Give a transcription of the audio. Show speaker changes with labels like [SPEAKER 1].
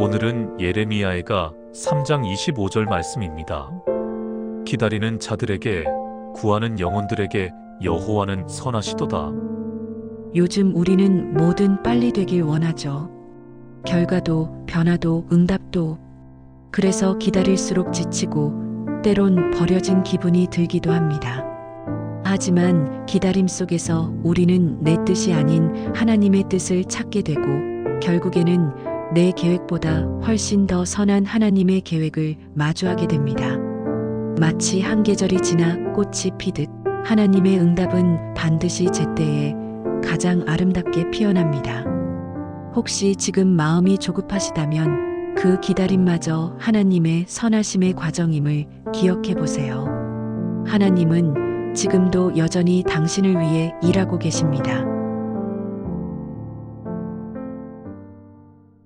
[SPEAKER 1] 오늘은 예레미야에가 3장 25절 말씀입니다. 기다리는 자들에게 구하는 영혼들에게 여호와는 선하시도다.
[SPEAKER 2] 요즘 우리는 뭐든 빨리 되길 원하죠. 결과도, 변화도, 응답도. 그래서 기다릴수록 지치고, 때론 버려진 기분이 들기도 합니다. 하지만 기다림 속에서 우리는 내 뜻이 아닌 하나님의 뜻을 찾게 되고, 결국에는 내 계획보다 훨씬 더 선한 하나님의 계획을 마주하게 됩니다. 마치 한 계절이 지나 꽃이 피듯 하나님의 응답은 반드시 제때에 가장 아름답게 피어납니다. 혹시 지금 마음이 조급하시다면 그 기다림마저 하나님의 선하심의 과정임을 기억해 보세요. 하나님은 지금도 여전히 당신을 위해 일하고 계십니다.